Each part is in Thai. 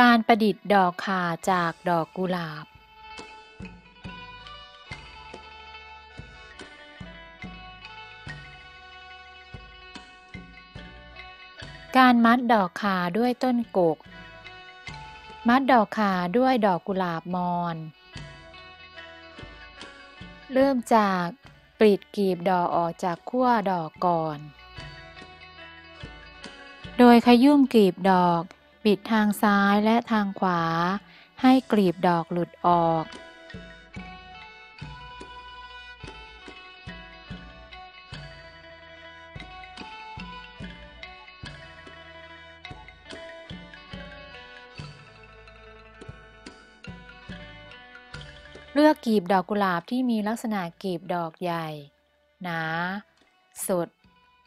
การประดิษฐ์ดอกข่าจากดอกกุหลาบ การมัดดอกข่าด้วยต้นกก มัดดอกข่าด้วยดอกกุหลาบมอน เริ่มจากปลิดกีบดอกออกจากขั้วดอกก่อน โดยขยุ่มกลีบดอก ปิดทางซ้ายและทางขวา ให้กลีบดอกหลุดออก เลือกกลีบดอกกุหลาบที่มีลักษณะกลีบดอกใหญ่ หนา สด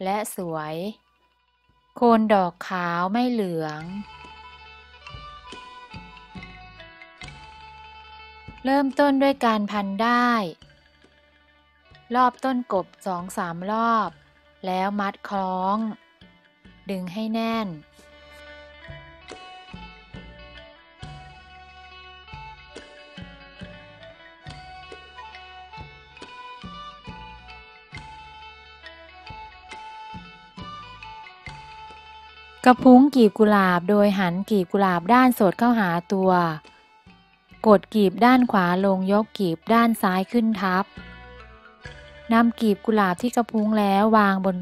และสวย โคนดอกขาวไม่เหลือง เริ่มต้นด้วยการพันได้ รอบต้นกบสองสามรอบ แล้วมัดคล้อง ดึงให้แน่น กระพุ้งกีบกุหลาบโดยหันกีบกุหลาบด้านสดเข้าหาตัว กดกีบด้านขวาลงยกกีบด้านซ้ายขึ้นทับนำกีบกุหลาบที่กระพุ้งแล้ววางบน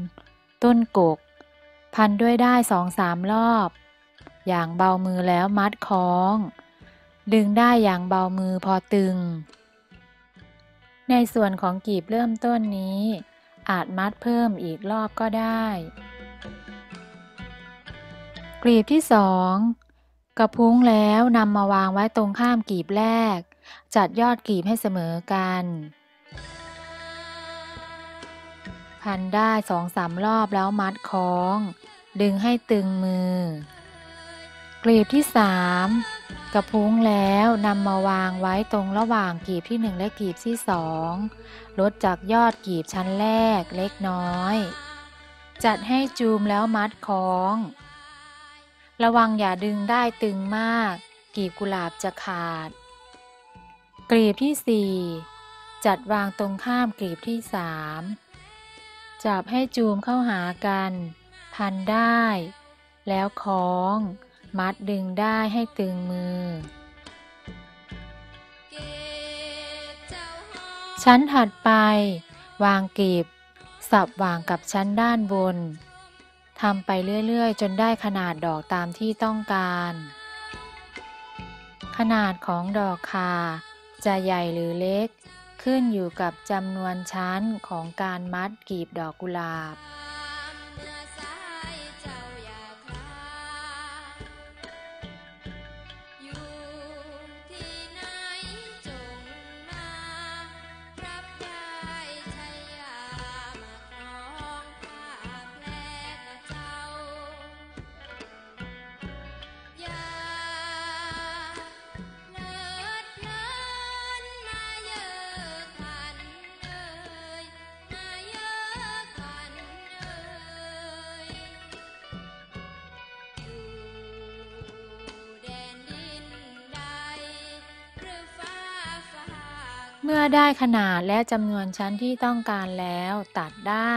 ต้นกก พันด้วยได้สองสามรอบ อย่างเบามือแล้วมัดคล้อง ดึงได้อย่างเบามือพอตึง ในส่วนของกีบเริ่มต้นนี้ อาจมัดเพิ่มอีกรอบก็ได้ กลีบที่สอง กระพุ้งแล้วนำมาวางไว้ตรงข้ามกีบแรก จัดยอดกีบให้เสมอกัน พันได้สองสามรอบแล้วมัดคล้อง ดึงให้ตึงมือ กลีบที่สามกระพุ้งแล้วนำมาวางไว้ตรงระหว่างกลีบที่หนึ่งและกลีบที่สองลดจากยอดกลีบชั้นแรกเล็กน้อย จัดให้จูมแล้วมัดคล้อง ระวังอย่าดึงได้ตึงมาก กีบกุหลาบจะขาด กลีบที่สี่จัดวางตรงข้ามกลีบที่สามจับให้จูมเข้าหากัน พันได้ แล้วคล้อง มัดดึงได้ให้ตึงมือ ชั้นถัดไป วางกลีบสับวางกับชั้นด้านบน ทำไปเรื่อยๆ จนได้ขนาดดอกตามที่ต้องการ ขนาดของดอกคา จะใหญ่หรือเล็ก ขึ้นอยู่กับจำนวนชั้นของการมัดกลีบดอกกุหลาบ เมื่อได้ขนาดและจำนวนชั้นที่ต้องการแล้วตัดได้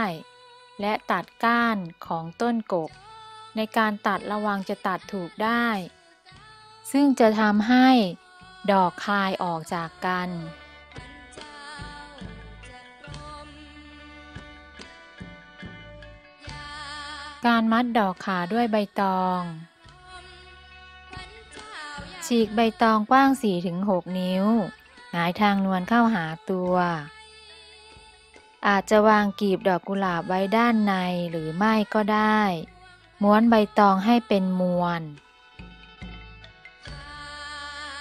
และตัดก้านของต้นกก ในการตัดระวังจะตัดถูกได้ ซึ่งจะทำให้ดอกคายออกจากกันการมัดดอกขาด้วยใบตอง ฉีกใบตองกว้าง 4-6 นิ้ว หงายทางนวลเข้าหาตัว อาจจะวางกีบดอกกุหลาบไว้ด้านในหรือไม่ก็ได้ ม้วนใบตองให้เป็นมวล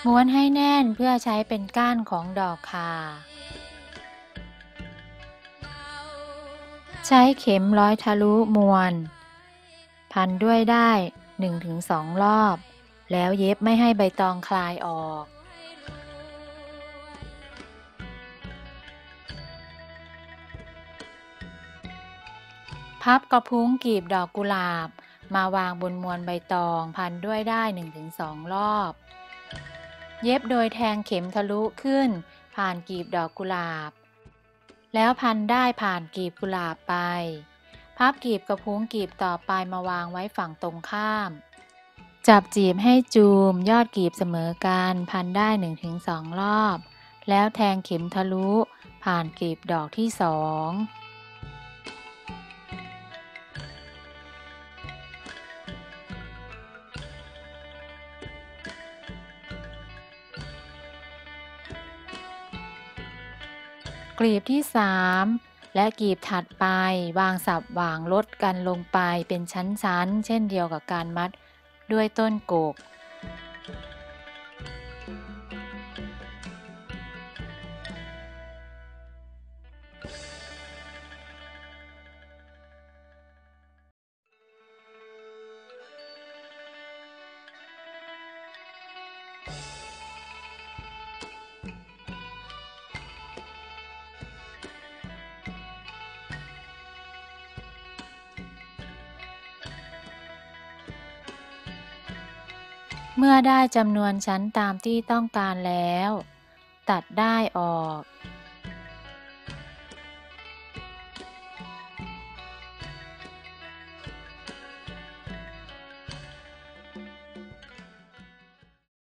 ม้วนให้แน่นเพื่อใช้เป็นก้านของดอกคา ใช้เข็มร้อยทะลุมวล พันด้วยได้ 1-2 รอบ แล้วเย็บไม่ให้ใบตองคลายออก พับกระพุ้งกีบดอกกุหลาบ มาวางบนมวลใบตองพันด้วยได้ 1-2 รอบ เย็บโดยแทงเข็มทะลุขึ้น ผ่านกีบดอกกุหลาบ แล้วพันได้ผ่านกีบกุหลาบไป พับกีบกระพุ้งกีบต่อไปมาวางไว้ฝั่งตรงข้าม จับจีบให้จูมยอดกีบเสมอกันพันได้ 1-2 รอบ แล้วแทงเข็มทะลุ ผ่านกีบดอกที่สอง กลีบที่ 3 และกลีบถัดไปวางสับวางลดกันลงไปเป็นชั้นๆ เช่นเดียวกับการมัดด้วยต้นกก เมื่อได้จำนวนชั้นตามที่ต้องการแล้ว ตัดได้ออก